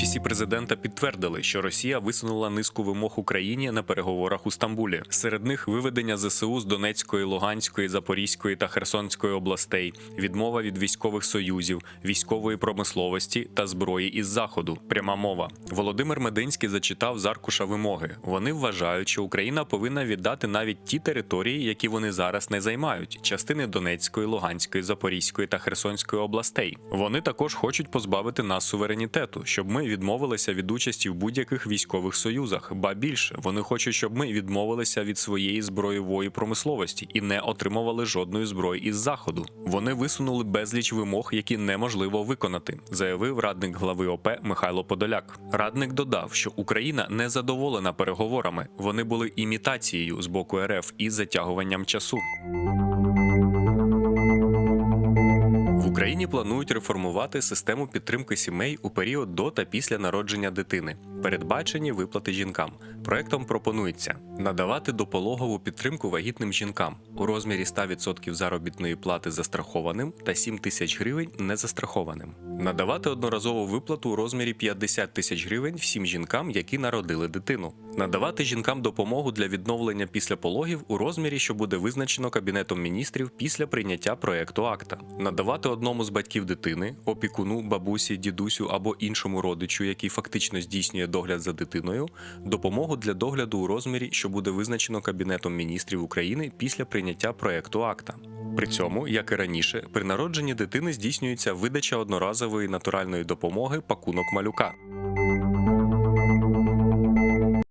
Офісі президента підтвердили, що Росія висунула низку вимог Україні на переговорах у Стамбулі. Серед них виведення ЗСУ з Донецької, Луганської, Запорізької та Херсонської областей, відмова від військових союзів, військової промисловості та зброї із заходу. Пряма мова. Володимир Мединський зачитав з аркуша вимоги. Вони вважають, що Україна повинна віддати навіть ті території, які вони зараз не займають частини Донецької, Луганської, Запорізької та Херсонської областей. Вони також хочуть позбавити нас суверенітету, щоб ми відмовилися від участі в будь-яких військових союзах. Ба більше вони хочуть, щоб ми відмовилися від своєї зброєвої промисловості і не отримували жодної зброї із заходу. Вони висунули безліч вимог, які неможливо виконати, заявив радник глави ОП Михайло Подоляк. Радник додав, що Україна не задоволена переговорами. Вони були імітацією з боку РФ і затягуванням часу. Україні планують реформувати систему підтримки сімей у період до та після народження дитини. Передбачені виплати жінкам. Проектом пропонується надавати допологову підтримку вагітним жінкам у розмірі 100% заробітної плати застрахованим та 7 тисяч гривень незастрахованим. Надавати одноразову виплату у розмірі 50 тисяч гривень всім жінкам, які народили дитину. Надавати жінкам допомогу для відновлення після пологів у розмірі, що буде визначено Кабінетом міністрів після прийняття проекту акта. Надавати одному з батьків дитини, опікуну, бабусі, дідусю або іншому родичу, який фактично здійснює догляд за дитиною, допомогу для догляду у розмірі, що буде визначено Кабінетом міністрів України після прийняття проекту акта. При цьому, як і раніше, при народженні дитини здійснюється видача одноразової натуральної допомоги пакунок малюка.